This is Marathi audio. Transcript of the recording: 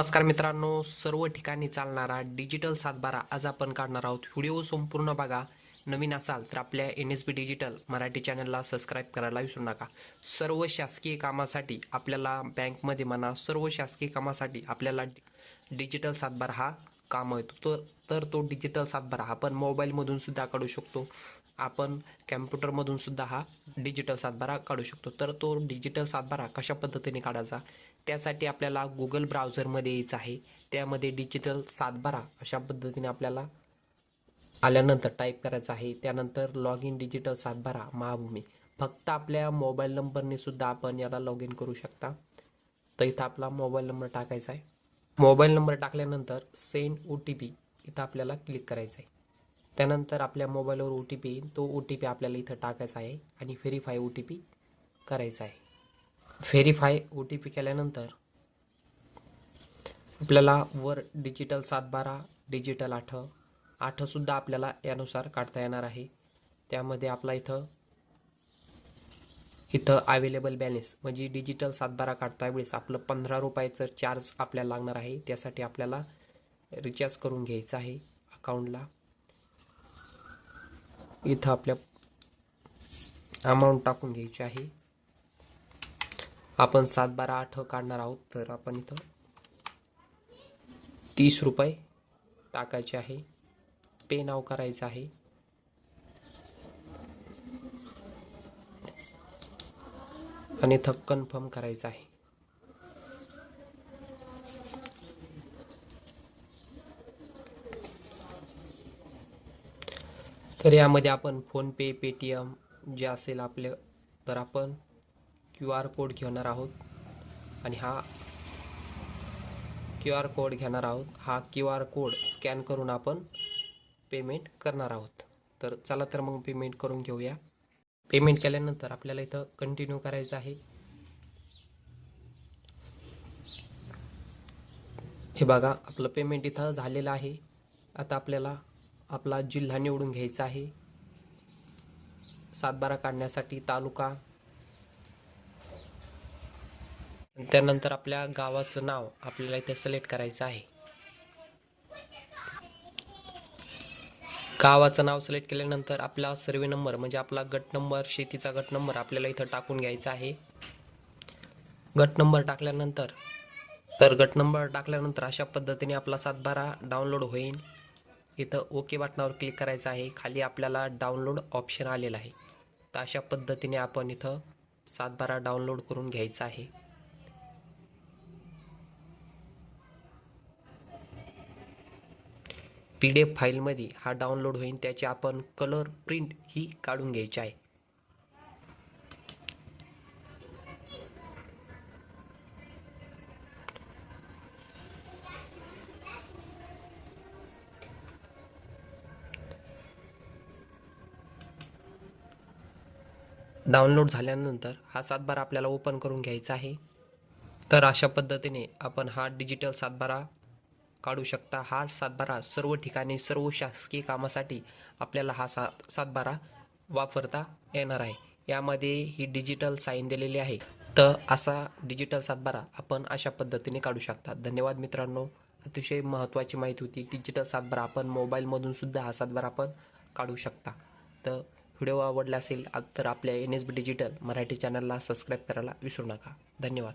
नमस्कार मित्रांनो सर्व ठिकाणी चालणारा डिजिटल सातबारा आज आपण काढणार आहोत. व्हिडिओ संपूर्ण बघा. नवीन असाल तर आपल्या N S B digital Marathi चॅनलला सबस्क्राईब करायला विसरू नका. सर्व शासकीय कामासाठी आपल्याला बँकमध्ये म्हणा सर्व शासकीय कामासाठी आपल्याला डिजिटल सातबारा हा काम येतो. तर तर तो डिजिटल सातबारा आपण मोबाईलमधून सुद्धा काढू शकतो. आपण कॅम्प्युटरमधून सुद्धा हा डिजिटल सातबारा काढू शकतो. तर तो डिजिटल सातबारा कशा पद्धतीने काढायचा? त्यासाठी आपल्याला गुगल ब्राउझरमध्ये यायचं आहे. त्यामध्ये डिजिटल सातबारा अशा पद्धतीने आपल्याला आल्यानंतर टाईप करायचं आहे. त्यानंतर लॉग इन डिजिटल सातबारा महाभूमी. फक्त आपल्या मोबाईल नंबरने सुद्धा आपण याला लॉग इन करू शकता. तर इथं आपला मोबाईल नंबर टाकायचा आहे. मोबाईल नंबर टाकल्यानंतर सेंड ओ टी पी इथं आपल्याला क्लिक करायचं आहे. त्यानंतर आपल्या मोबाईलवर ओ टी पी येईल तो ओ टी पी आपल्याला इथं टाकायचा आहे आणि व्हेरीफाय ओ टी पी करायचा आहे. व्हेरीफाय ओ टी पी केल्यानंतर आपल्याला वर डिजिटल सातबारा डिजिटल आठ आठसुद्धा आपल्याला यानुसार काढता येणार आहे. त्यामध्ये आपला इथं इथं अवेलेबल बॅलेन्स म्हणजे डिजिटल सातबारा काढता वेळेस आपलं पंधरा रुपयाचं चार्ज आपल्याला लागणार आहे. त्यासाठी आपल्याला रिचार्ज करून घ्यायचं आहे अकाउंटला इथं आपल्या अमाऊंट टाकून घ्यायची आहे. आपण सात बारा आठ काढणार आहोत तर आपण इथं तीस रुपये टाकायचे आहे. पे नाव करायचं आहे. आणि इथं कन्फर्म करायचं आहे. तर यामध्ये आपण फोनपे पेटीएम जे असेल आपले तर आपण क्यू आर कोड घेणार आहोत. आणि हा क्यू आर कोड घेणार आहोत. हा क्यू आर कोड स्कॅन करून आपण पेमेंट करणार आहोत. तर चला तर मग पेमेंट करून घेऊया. पेमेंट केल्यानंतर आपल्याला इथं कंटिन्यू करायचं आहे. हे बघा आपलं पेमेंट इथं झालेलं आहे. आता आपल्याला आपला जिल्हा निवडून घ्यायचा आहे. सातबारा काढण्यासाठी तालुका. त्यानंतर आपल्या गावाचं नाव आपल्याला इथे सिलेक्ट करायचं आहे. गावाचं नाव सिलेक्ट केल्यानंतर आपला सर्वे नंबर म्हणजे आपला गट नंबर शेतीचा गट नंबर आपल्याला इथं टाकून घ्यायचा आहे. गट नंबर टाकल्यानंतर तर गट नंबर टाकल्यानंतर अशा पद्धतीने आपला सातबारा डाउनलोड होईल. इथं ओके बटनावर क्लिक करायचं आहे. खाली आपल्याला डाउनलोड ऑप्शन आलेला आहे. तर अशा पद्धतीने आपण इथं सातबारा डाउनलोड करून घ्यायचा आहे. पी डी एफ फाईलमध्ये हा डाउनलोड होईल. त्याची आपण कलर प्रिंट ही काढून घ्यायची आहे. डाउनलोड झाल्यानंतर हा सातबारा आपल्याला ओपन करून घ्यायचा आहे. तर अशा पद्धतीने आपण हा डिजिटल सातबारा काढू शकता. हा सातबारा सर्व ठिकाणी सर्व शासकीय कामासाठी आपल्याला हा सात सातबारा वापरता येणार आहे. यामध्ये ही डिजिटल साईन दिलेली आहे. तर असा डिजिटल सातबारा आपण अशा पद्धतीने काढू शकता. धन्यवाद मित्रांनो. अतिशय महत्त्वाची माहिती होती डिजिटल सातबारा आपण मोबाईलमधून सुद्धा हा सातबारा आपण काढू शकता. तर व्हिडिओ आवडला असेल तर आपल्या N S B digital Marathi चॅनलला सबस्क्राईब करायला विसरू नका. धन्यवाद.